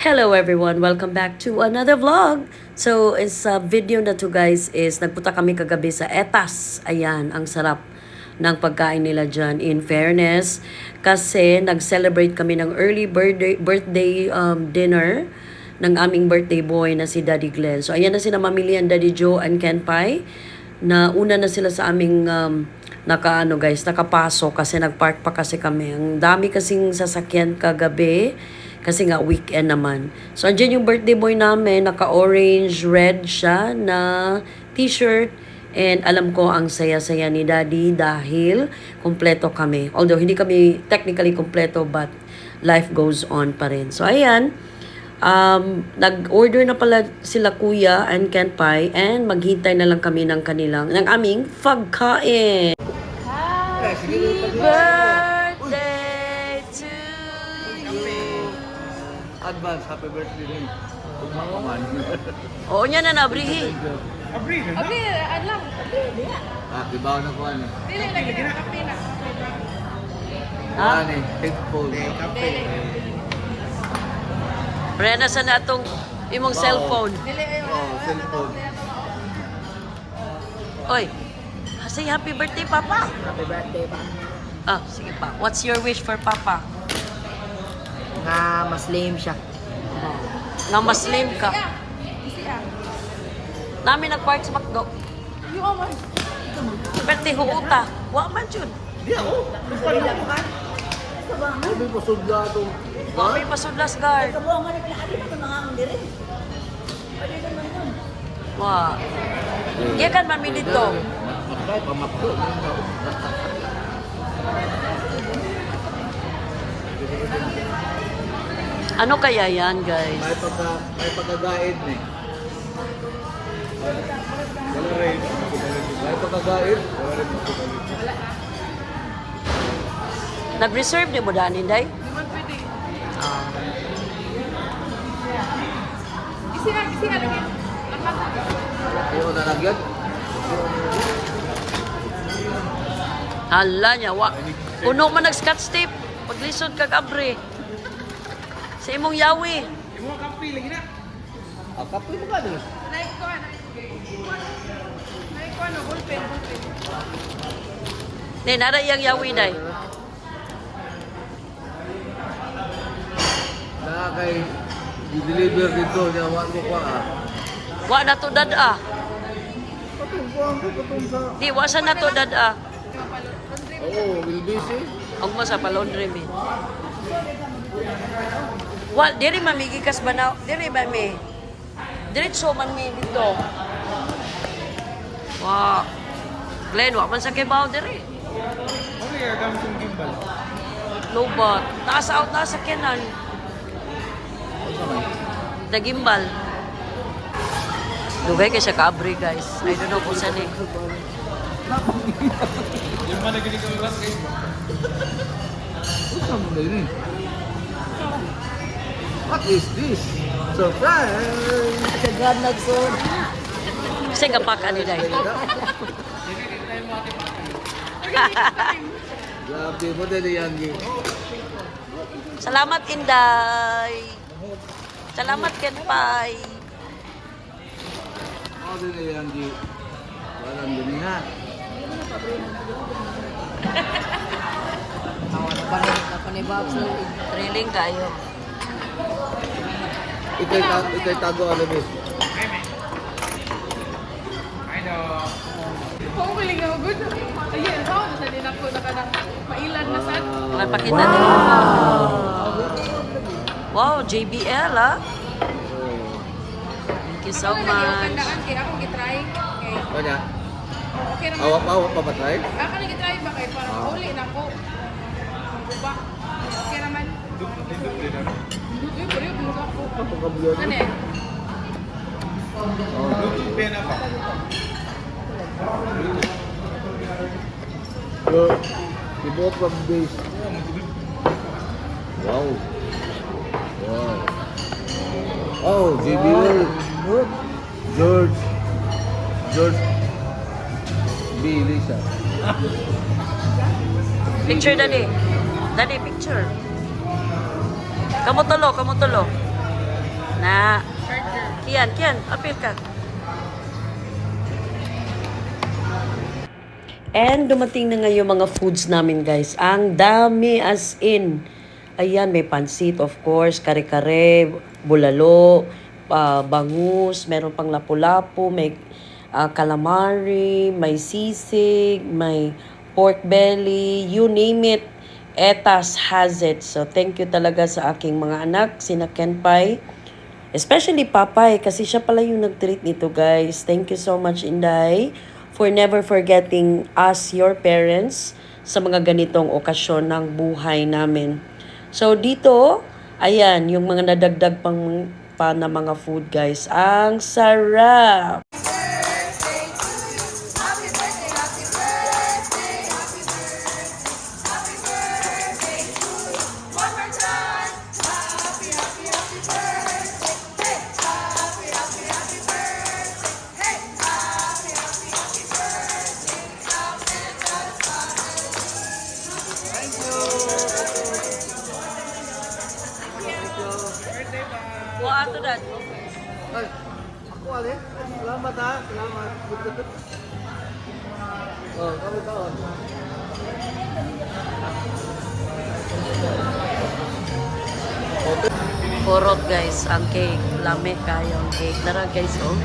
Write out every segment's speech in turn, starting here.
Hello everyone! Welcome back to another vlog! So, is uh, video na to guys is nagpunta kami kagabi sa Etas. Ayan, ang sarap ng pagkain nila dyan. In fairness, kasi nag-celebrate kami ng early birthday, birthday um, dinner ng aming birthday boy na si Daddy Glenn. So, ayan na sila mamilian Daddy Joe and Ken Pai na una na sila sa aming um, nakaano guys, nakapasok kasi nagpark pa kasi kami. Ang dami kasing sasakyan kagabi kasi nga weekend naman. So andyan yung birthday boy namin, naka-orange, red siya na t-shirt and alam ko ang saya-saya ni Daddy dahil kompleto kami. Although hindi kami technically kompleto but life goes on pa rin. So ayan, Um, nag-order na pala sila kuya and Ken Pai and maghintay na lang kami ng kanilang, ng aming pagkain. Happy birthday Advance, happy birthday rin. Kung makaman. Oo niya na nabrihi. Abi, adlang. Abi, diya. Ah, ba ako nakuha niya? Dili na kape na. Ha? Ano eh, headphone. Dili. Brena sa na itong imong cellphone. Dili ayo. Oh, cellphone. Oy, say happy birthday, Papa. Happy birthday pa. Ah, sige pa. What's your wish for Papa? Nga mas lame siya. Nga mas slim ka. Namin nag-park sa McDo. Yo man. Birthday huuta. Wa man yun. Di ako. Sabi ko sudla itong... Wa may pasudlas guard. Kabuang nga naglaali na mga ang dire. Pwede naman yun. Wa. Gikan man mi dito. Makakay, pamakdo. Ano kaya yan, guys? May pagka, may pagkagaid eh. Wala rin. May pagkagaid. Wala rin. Nag-reserve ni mo danin, day? Di man pwede. Ah. Lagi. Lakas. Ayaw na nagyan. Hala niya, wa. Puno man nag-scotch tape. Paglisod kag abre. Sa imong yawi. Imo kape lagi na. Ah, kapoy mo ka doon. Naik ko ana. Naik ko ano, ballpen, ballpen. Ni nara iyang yawi, day. Na kay i-deliver dito niya wa ko kwa ah. Wa na to patong sa Di, wa sa na to dad-a. Oo, will busy. Ang mo sa palondre mi. Wa, diri mamigikas ba na? Diri ba mi? Diretso man mi dito. Wa. Glenn, wa man sa kibaw diri. Ano yung gamit yung gimbal? Lobot. Taas out na sa kenan. Dagimbal. Dugay kay siya kaabri, guys. I don't know kung saan eh. Yung man nagiging kami last guys. What's up din eh? What is this? Surprise! Sa God nagsun. Kasi kapak ani day. Grabe mo din yan. Salamat, Inday. Salamat, Kenpai. Ako din yan. Walang din ha. Awan na pa rin na panibab sa Thrilling kayo. Ikay, ta ikay tago alam eh. Kung galing na good. Ayun, how na din ako nakana mailan na sad. Mga pakita niyo. Wow, JBL ah. Thank you so na much. kaya ako gitry. Okay. Kanya? Okay naman. Awap awap pa ba tayo? Ako na gitry ba kay para Ah. uli na ko. Ba? Okay naman. Uy, pero yung ko. Ako. Ano eh? So, ibuot from base. Wow. Wow. Oh, JB World. George. George. B. Lisa. Picture dali. Dali, picture. Kamu tulo, kamu tulo. Na. Kian, Kian, apil ka. And dumating na ngayon mga foods namin guys. Ang dami as in. Ayan, may pansit of course, kare-kare, bulalo, ah, bangus, meron pang lapu-lapu, may ah, calamari, may sisig, may pork belly, you name it. Etas has it. So thank you talaga sa aking mga anak, sina Kenpai. Especially Papay, kasi siya pala yung nag-treat nito, guys. Thank you so much, Inday, for never forgetting us, your parents, sa mga ganitong okasyon ng buhay namin. So, dito, ayan, yung mga nadagdag pang pa na mga food, guys. Ang sarap! Alin. Salamat ha. Salamat. oh, kami taon. Purot, guys, ang cake. Lame kayo ang cake. Tara, guys, oh.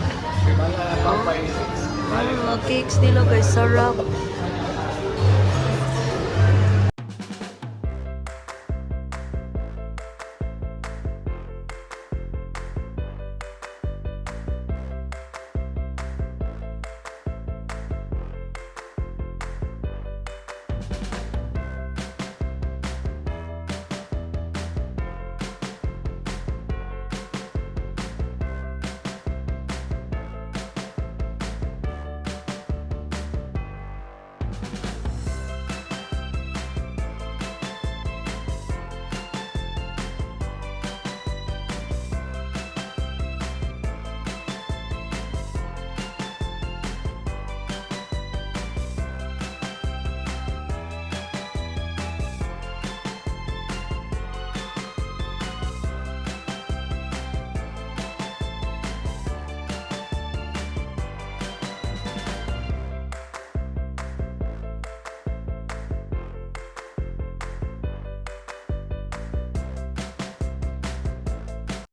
Oh, cakes nila, guys, sarap.